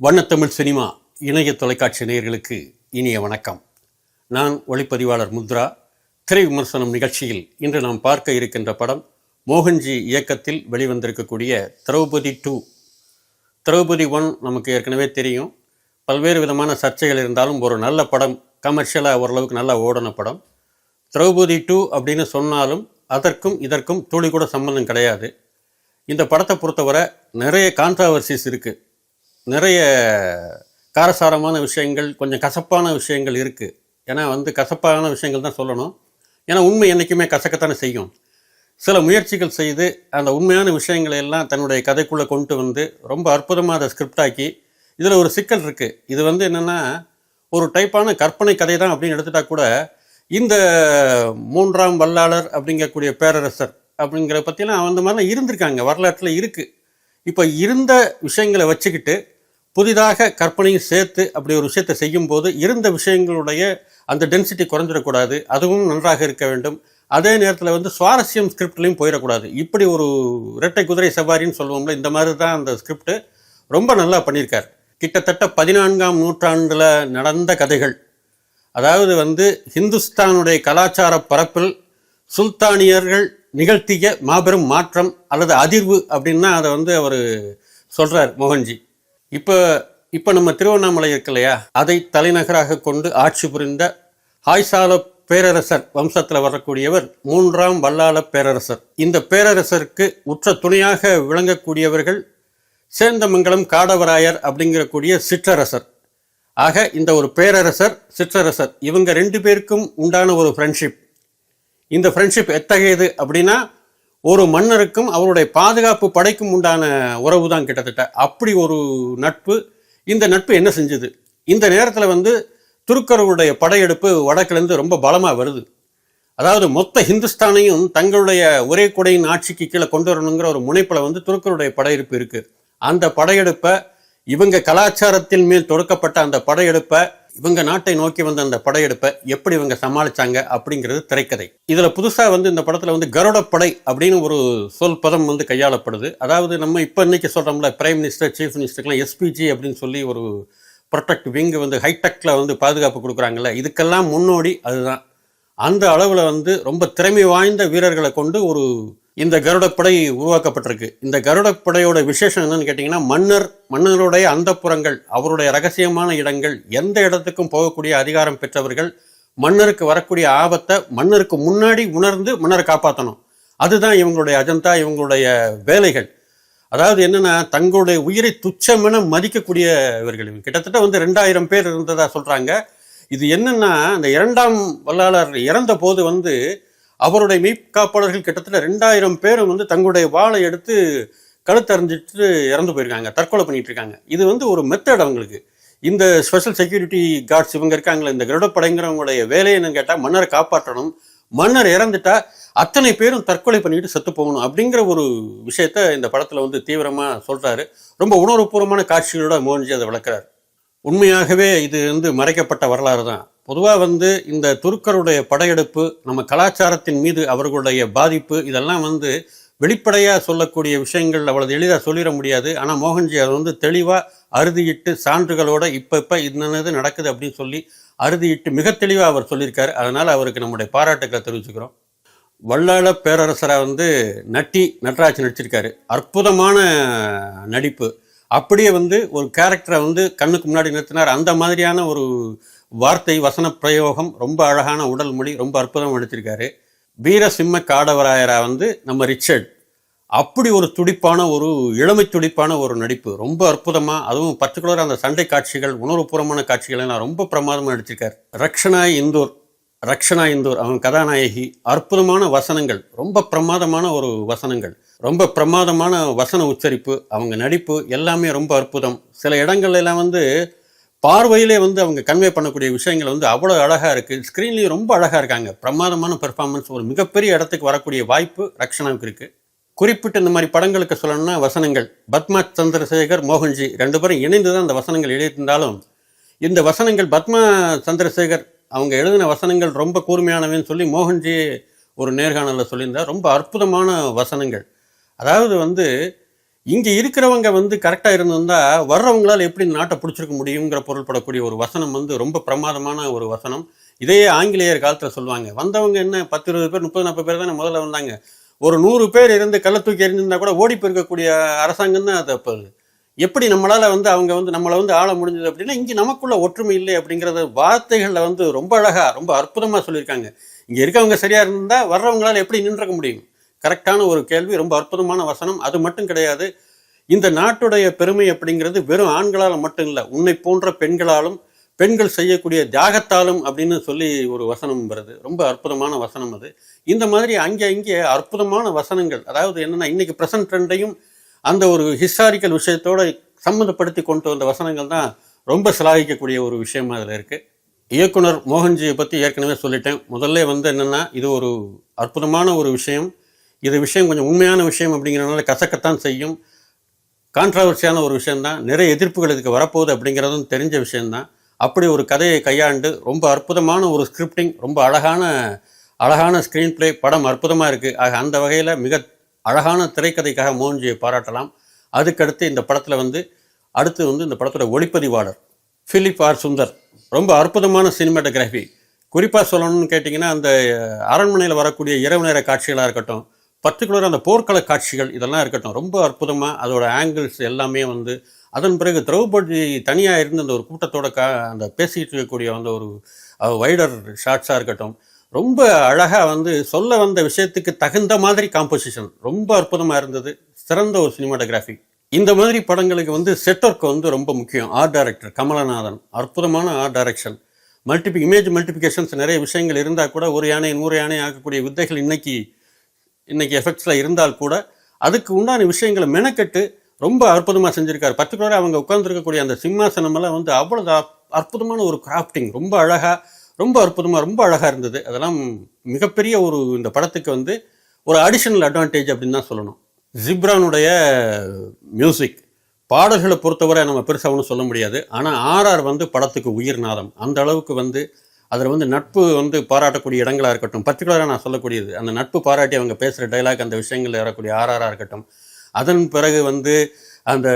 வண்ணத்தமிழ் cinema இணைய தொலைக்காட்சி நேயர்களுக்கு இனிய வணக்கம். நான் ஒளிப்பதிவாளர் முத்ரா. திரை விமர்சனம் நிகழ்ச்சியில் இன்று நாம் பார்க்க இருக்கின்ற படம் மோகன்ஜி இயக்கத்தில் வெளிவந்திருக்கக்கூடிய திரௌபதி டூ. திரௌபதி ஒன் நமக்கு ஏற்கனவே தெரியும். பல்வேறு விதமான சர்ச்சைகள் இருந்தாலும் ஒரு நல்ல படம் கமர்ஷியலாக ஓரளவுக்கு நல்லா ஓடின படம். திரௌபதி டூ அப்படின்னு சொன்னாலும் அதற்கும் இதற்கும் துளி கூட சம்பந்தம் கிடையாது. இந்த படத்தை பொறுத்தவரை நிறைய கான்ட்ராவர்சிஸ் இருக்குது நிறைய காரசாரமான விஷயங்கள் கொஞ்சம் கசப்பான விஷயங்கள் இருக்குது ஏன்னா வந்து கசப்பான விஷயங்கள் தான் சொல்லணும். ஏன்னா உண்மை என்றைக்குமே கசக்கத்தானே செய்யும். சில முயற்சிகள் செய்து அந்த உண்மையான விஷயங்களை எல்லாம் தன்னுடைய கதைக்குள்ளே கொண்டு வந்து ரொம்ப அற்புதமாக அதை ஸ்கிரிப்ட் ஆக்கி இதில் ஒரு சிக்கல் இருக்குது இது வந்து என்னென்னா ஒரு டைப்பான கற்பனை கதை தான் அப்படின்னு எடுத்துட்டா கூட இந்த மூன்றாம் வல்லாளர் அப்படிங்கக்கூடிய பேரரசர் அப்படிங்கிற பற்றிலாம் அந்த மாதிரிலாம் இருந்திருக்காங்க. வரலாற்றில் இருக்குது இப்போ இருந்த விஷயங்களை வச்சுக்கிட்டு புதிதாக கற்பனையும் சேர்த்து அப்படி ஒரு விஷயத்தை செய்யும்போது இருந்த விஷயங்களுடைய அந்த டென்சிட்டி குறைஞ்சிடக்கூடாது அதுவும் நன்றாக இருக்க வேண்டும். அதே நேரத்தில் வந்து சுவாரஸ்யம் ஸ்கிரிப்ட்லையும் போயிடக்கூடாது. இப்படி ஒரு இரட்டை குதிரை சவாரின்னு சொல்லுவோம்ல இந்த மாதிரி தான் அந்த ஸ்கிரிப்ட் ரொம்ப நல்லா பண்ணியிருக்கார். கிட்டத்தட்ட பதினான்காம் நூற்றாண்டில் நடந்த கதைகள். அதாவது வந்து ஹிந்துஸ்தானுடைய கலாச்சார பரப்பில் சுல்தானியர்கள் நிகழ்த்திய மாபெரும் மாற்றம் அல்லது அதிர்வு அப்படின்னா அதை வந்து அவர் சொல்கிறார் மோகன்ஜி. இப்போ இப்போ நம்ம திருவண்ணாமலை இருக்கு இல்லையா? அதை தலைநகராக கொண்டு ஆட்சி புரிந்த ஹாய்சால பேரரசர் வம்சத்தில் வரக்கூடியவர் மூன்றாம் வல்லாள பேரரசர். இந்த பேரரசருக்கு உற்ற துணையாக விளங்கக்கூடியவர்கள் சேந்தமங்கலம் காடவராயர் அப்படிங்கிறக்கூடிய சிற்றரசர். ஆக இந்த ஒரு பேரரசர் சிற்றரசர் இவங்க ரெண்டு பேருக்கும் உண்டான ஒரு ஃப்ரெண்ட்ஷிப் இந்த ஃப்ரெண்ட்ஷிப் எத்தகையது அப்படின்னா ஒரு மன்னருக்கும் அவருடைய பாதுகாப்பு படைக்கும் உண்டான உறவு தான் கிட்டத்தட்ட. அப்படி ஒரு நட்பு. இந்த நட்பு என்ன செஞ்சது? இந்த நேரத்தில் வந்து துருக்கர்களுடைய படையெடுப்பு வடக்கிலேருந்து ரொம்ப பலமாக வருது. அதாவது மொத்த ஹிந்துஸ்தானையும் தங்களுடைய ஒரே குடையின் ஆட்சிக்கு கீழே கொண்டு வரணுங்கிற ஒரு முனைப்பில் வந்து துருக்கருடைய படையெடுப்பு இருக்குது அந்த படையெடுப்பை இவங்க கலாச்சாரத்தின் மேல் தொடுக்கப்பட்ட அந்த படையெடுப்பை இவங்க நாட்டை நோக்கி வந்த அந்த படையெடுப்பை எப்படி இவங்க சமாளிச்சாங்க அப்படிங்கிறது திரைக்கதை. இதில் புதுசாக வந்து இந்த படத்தில் வந்து கருடப்படை அப்படின்னு ஒரு சொல் பதம் வந்து கையாளப்படுது. அதாவது நம்ம இப்போ இன்னைக்கு சொல்கிறோம்ல பிரைம் மினிஸ்டர் சீஃப் மினிஸ்டர்க்கெலாம் எஸ்பிஜி அப்படின்னு சொல்லி ஒரு ப்ரொடெக்ட் விங் வந்து ஹைடெக்கில் வந்து பாதுகாப்பு கொடுக்குறாங்கல்ல இதுக்கெல்லாம் முன்னோடி அதுதான். அந்த அளவில் வந்து ரொம்ப திறமை வாய்ந்த வீரர்களை கொண்டு ஒரு இந்த கருடப்படை உருவாக்கப்பட்டிருக்கு. இந்த கருடப்படையோட விசேஷம் என்னன்னு கேட்டிங்கன்னா மன்னர் மன்னருடைய அந்தப்புறங்கள் அவருடைய ரகசியமான இடங்கள் எந்த இடத்துக்கும் போகக்கூடிய அதிகாரம் பெற்றவர்கள் மன்னருக்கு வரக்கூடிய ஆபத்தை மன்னருக்கு முன்னாடி உணர்ந்து மன்னரை காப்பாற்றணும் அதுதான் இவங்களுடைய அஜந்தா இவங்களுடைய வேலைகள். அதாவது என்னென்னா தங்களுடைய உயிரை துச்சமென மதிக்கக்கூடியவர்கள் இவர்கள் கிட்டத்தட்ட வந்து ரெண்டாயிரம் பேர் இருந்ததாக சொல்கிறாங்க இது என்னன்னா அந்த இரண்டாம் வல்லாளர் இறந்த போது வந்து அவருடைய மெய்காப்பாளர்கள் கிட்டத்தட்ட ரெண்டாயிரம் பேரும் வந்து தங்களுடைய வாளை எடுத்து கழுத்தறிஞ்சிட்டு இறந்து போயிருக்காங்க தற்கொலை பண்ணிட்டு இருக்காங்க. இது வந்து ஒரு மெத்தட் அவங்களுக்கு. இந்த ஸ்பெஷல் செக்யூரிட்டி கார்ட்ஸ் இவங்க இருக்காங்களே இந்த கருடப்படைங்கிறவங்களுடைய வேலை என்னன்னு கேட்டால் மன்னரை காப்பாற்றணும். மன்னர் இறந்துட்டா அத்தனை பேரும் தற்கொலை பண்ணிட்டு செத்து போகணும் அப்படிங்கிற ஒரு விஷயத்த இந்த படத்தில் வந்து தீவிரமாக சொல்கிறாரு ரொம்ப உணர்வுபூர்வமான காட்சிகளோட மோகன்ஜி அதை விளக்குறாரு. உண்மையாகவே இது வந்து மறைக்கப்பட்ட வரலாறு தான். பொதுவாக வந்து இந்த துருக்கருடைய படையெடுப்பு நம்ம கலாச்சாரத்தின் மீது அவர்களுடைய பாதிப்பு இதெல்லாம் வந்து வெளிப்படையாக சொல்லக்கூடிய விஷயங்கள் அவ்வளவு எளிதாக சொல்லிட முடியாது. ஆனால் மோகன்ஜி அதை வந்து தெளிவாக அறுதியிட்டு சான்றுகளோட இப்போ இப்போ இன்னது நடக்குது அப்படின்னு சொல்லி அறுதியிட்டு மிக தெளிவாக அவர் சொல்லியிருக்காரு. அதனால் அவருக்கு நம்முடைய பாராட்டுக்களை தெரிவிச்சுக்கிறோம். வல்லாள பேரரசராக வந்து நட்டி நட்ராஜ் நடிச்சிருக்காரு. அற்புதமான நடிப்பு. அப்படியே வந்து ஒரு கேரக்டரை வந்து கண்ணுக்கு முன்னாடி நிறுத்தினார். அந்த மாதிரியான ஒரு வார்த்தை வசன பிரயோகம் ரொம்ப அழகான உடல் மொழி ரொம்ப அற்புதமாக எடுத்திருக்காரு வீரசிம்ம காடவராயரா வந்து நம்ம ரிச்சர்ட். அப்படி ஒரு துடிப்பான ஒரு இளமை துடிப்பான ஒரு நடிப்பு. ரொம்ப அற்புதமாக அதுவும் பர்டிகுலராக அந்த சண்டை காட்சிகள் உணர்வுபூர்வமான காட்சிகள் எல்லாம் ரொம்ப பிரமாதமாக நடிச்சிருக்காரு. ரக்ஷனா இந்தூர் ரக்ஷனா இந்தூர் அவன் கதாநாயகி. அற்புதமான வசனங்கள் ரொம்ப பிரமாதமான ஒரு வசனங்கள். ரொம்ப பிரமாதமான வசன உச்சரிப்பு அவங்க நடிப்பு எல்லாமே ரொம்ப அற்புதம். சில இடங்கள்லாம் வந்து பார்வையிலே வந்து அவங்க கன்வே பண்ணக்கூடிய விஷயங்கள் வந்து அவ்வளோ அழகாக இருக்குது ஸ்க்ரீன்லேயும் ரொம்ப அழகாக இருக்காங்க. பிரமாதமான பெர்ஃபார்மன்ஸ் ஒரு மிகப்பெரிய இடத்துக்கு வரக்கூடிய வாய்ப்பு ரக்ஷனாவுக்கு இருக்குது குறிப்பிட்ட இந்த மாதிரி படங்களுக்கு சொல்லணும்னா வசனங்கள். பத்மா சந்திரசேகர் மோகன்ஜி ரெண்டு பேரும் இணைந்து தான் அந்த வசனங்கள் எழுதியிருந்தாலும் இந்த வசனங்கள் பத்மா சந்திரசேகர் அவங்க எழுதின வசனங்கள் ரொம்ப கூர்மையானவன்னு சொல்லி மோகன்ஜி ஒரு நேர்காணலில் சொல்லியிருந்தார். ரொம்ப அற்புதமான வசனங்கள். அதாவது வந்து இங்கே இருக்கிறவங்க வந்து கரெக்டாக இருந்திருந்தா வர்றவங்களால் எப்படி நாட்டை பிடிச்சிருக்க முடியுங்கிற பொருள்படக்கூடிய ஒரு வசனம் வந்து ரொம்ப பிரமாதமான ஒரு வசனம். இதையே ஆங்கிலேயர் காலத்தில் சொல்லுவாங்க வந்தவங்க என்ன பத்து இருபது பேர் முப்பது நாற்பது பேர் தானே முதல்ல வந்தாங்க. ஒரு நூறு பேர் இருந்து கள்ள தூக்கி எறிஞ்சிருந்தா கூட ஓடி போயிருக்கக்கூடிய அரசாங்கம் தான் அது அப்போ. எப்படி நம்மளால் வந்து அவங்க வந்து நம்மளை வந்து ஆள முடிஞ்சது அப்படின்னா இங்கே நமக்குள்ள ஒற்றுமை இல்லை அப்படிங்கிறத வார்த்தைகளில் வந்து ரொம்ப அழகாக ரொம்ப அற்புதமாக சொல்லியிருக்காங்க. இங்கே இருக்கவங்க சரியாக இருந்தால் வர்றவங்களால் எப்படி நின்றுக்க முடியும்? கரெக்டான ஒரு கேள்வி ரொம்ப அற்புதமான வசனம். அது மட்டும் கிடையாது. இந்த நாட்டுடைய பெருமை அப்படிங்கிறது வெறும் ஆண்களால் மட்டும் இல்லை உன்னை போன்ற பெண்களாலும் பெண்கள் செய்யக்கூடிய தியாகத்தாலும் அப்படின்னு சொல்லி ஒரு வசனம் வருது. ரொம்ப அற்புதமான வசனம் அது. இந்த மாதிரி அங்கே இங்கே அற்புதமான வசனங்கள் அதாவது என்னென்னா இன்றைக்கி ப்ரெசன்ட் ட்ரெண்டையும் அந்த ஒரு ஹிஸ்டாரிக்கல் விஷயத்தோட சம்மந்தப்படுத்தி கொண்டு வந்த வசனங்கள் தான் ரொம்ப சிலாகிக்கக்கூடிய ஒரு விஷயமா அதில் இருக்குது இயக்குனர் மோகன்ஜியை பற்றி ஏற்கனவே சொல்லிட்டேன். முதல்ல வந்து என்னென்னா இது ஒரு அற்புதமான ஒரு விஷயம். இது விஷயம் கொஞ்சம் உண்மையான விஷயம் அப்படிங்கிறனால கசக்கத்தான் செய்யும். கான்ட்ரவர்சியான ஒரு விஷயந்தான் நிறைய எதிர்ப்புகள் இதுக்கு வரப்போகுது அப்படிங்கிறதும் தெரிஞ்ச விஷயந்தான் அப்படி ஒரு கதையை கையாண்டு ரொம்ப அற்புதமான ஒரு ஸ்கிரிப்டிங் ரொம்ப அழகான அழகான ஸ்க்ரீன் பிளே படம் அற்புதமாக இருக்குது ஆக அந்த வகையில் மிக அழகான திரைக்கதைக்காக மோகன்ஜியை பாராட்டலாம். அதுக்கடுத்து இந்த படத்தில் வந்து அடுத்து வந்து இந்த படத்தோட ஒளிப்பதிவாளர் ஃபிலிப் ஆர் சுந்தர் ரொம்ப அற்புதமான சினிமாட்டோகிராஃபி குறிப்பாக சொல்லணும்னு கேட்டிங்கன்னா அந்த அரண்மனையில் வரக்கூடிய இரவு நேர காட்சிகளாக இருக்கட்டும் பர்டிகுலராக அந்த போர்க்கள காட்சிகள் இதெல்லாம் இருக்கட்டும் ரொம்ப அற்புதமாக அதோட ஆங்கிள்ஸ் எல்லாமே வந்து அதன் பிறகு திரௌபதி தனியாக இருந்து அந்த ஒரு கூட்டத்தோட கா அந்த பேசிகிட்டு இருக்கக்கூடிய அந்த ஒரு வைடர் ஷார்ட்ஸாக இருக்கட்டும் ரொம்ப அழகாக வந்து சொல்ல வந்த விஷயத்துக்கு தகுந்த மாதிரி காம்போசிஷன் ரொம்ப அற்புதமாக இருந்தது. சிறந்த ஒரு சினிமாட்டோகிராஃபி இந்த மாதிரி படங்களுக்கு வந்து செட் ஒர்க் வந்து ரொம்ப முக்கியம். ஆர்ட் டைரக்டர் கமலநாதன் அற்புதமான art direction multiple image multiplications நிறைய விஷயங்கள் இருந்தால் கூட ஒரு யானை நூறு யானை ஆகக்கூடிய வித்தைகள் இன்னைக்கு இன்றைக்கி எஃபெக்ட்ஸில் இருந்தால் கூட அதுக்கு உண்டான விஷயங்களை மெனக்கெட்டு ரொம்ப அற்புதமாக செஞ்சுருக்காரு. பர்டிகுலராக அவங்க உட்காந்துருக்கக்கூடிய அந்த சிம்மாசனமெல்லாம் வந்து அவ்வளோ அற்புதமான ஒரு கிராஃப்டிங் ரொம்ப அழகாக ரொம்ப அற்புதமாக ரொம்ப அழகாக இருந்தது. அதெல்லாம் மிகப்பெரிய ஒரு இந்த படத்துக்கு வந்து ஒரு அடிஷனல் அட்வான்டேஜ் அப்படின்னு தான் சொல்லணும். ஜிப்ரானுடைய மியூசிக் பாடல்களை பொறுத்தவரை நம்ம பெருசாக ஒன்றும் சொல்ல முடியாது. ஆனால் ஆர்ஆர் வந்து படத்துக்கு உயிர் நாதம். அந்த அளவுக்கு வந்து அதில் வந்து நட்பு வந்து பாராட்டக்கூடிய இடங்களாக இருக்கட்டும் பர்டிகுலராக நான் சொல்லக்கூடியது அந்த நட்பு பாராட்டி அவங்க பேசுகிற டைலாக் அந்த விஷயங்களில் வரக்கூடிய ஆர்ஆராக இருக்கட்டும் அதன் பிறகு வந்து அந்த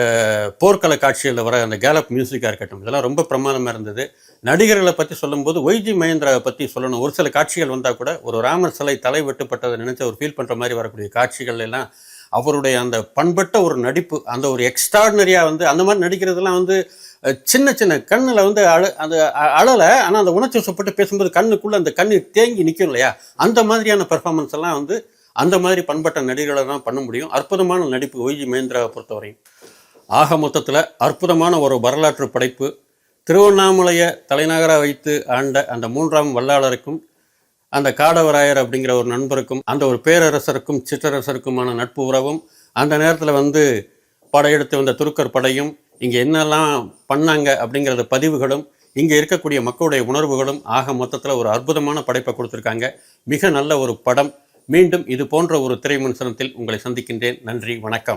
போர்க்கள காட்சிகளில் வர அந்த கேலப் மியூசிக்காக இருக்கட்டும் இதெல்லாம் ரொம்ப பிரமாதமாக இருந்தது. நடிகர்களை பற்றி சொல்லும்போது ஒய்ஜி மகேந்திராவை பற்றி சொல்லணும். ஒரு சில காட்சிகள் வந்தால் கூட ஒரு ராமர் சிலை தலை வெட்டுப்பட்டதை நினைச்சு அவர் ஃபீல் பண்ணுற மாதிரி வரக்கூடிய காட்சிகள் எல்லாம் அவருடைய அந்த பண்பட்ட ஒரு நடிப்பு அந்த ஒரு எக்ஸ்ட்ராடினரியாக வந்து அந்த மாதிரி நடிக்கிறதுலாம் வந்து சின்ன சின்ன கண்ணில் வந்து அழ அந்த அழலை. ஆனால் அந்த உணர்ச்சி வசப்பட்டு பேசும்போது கண்ணுக்குள்ளே அந்த கண்ணு தேங்கி நிற்கும் இல்லையா? அந்த மாதிரியான பெர்ஃபார்மன்ஸ் எல்லாம் வந்து அந்த மாதிரி பண்பட்ட நடிகர்களை தான் பண்ண முடியும். அற்புதமான நடிப்பு ஒய்ஜி மகேந்திராவை பொறுத்தவரையும். ஆக மொத்தத்தில் அற்புதமான ஒரு வரலாற்று படைப்பு. திருவண்ணாமலையை தலைநகராக வைத்து ஆண்ட அந்த மூன்றாம் வல்லாளருக்கும் அந்த காடவராயர் அப்படிங்கிற ஒரு நண்பருக்கும் அந்த ஒரு பேரரசருக்கும் சிற்றரசருக்குமான நட்பு உறவும் அந்த நேரத்தில் வந்து படையெடுத்து வந்த துருக்கர் படையும் இங்கே என்னெல்லாம் பண்ணாங்க அப்படிங்கிறத பதிவுகளும் இங்கே இருக்கக்கூடிய மக்களுடைய உணர்வுகளும் ஆக மொத்தத்தில் ஒரு அற்புதமான படைப்பை கொடுத்துருக்காங்க. மிக நல்ல ஒரு படம். மீண்டும் இது போன்ற ஒரு திரை உங்களை சந்திக்கின்றேன். நன்றி வணக்கம்.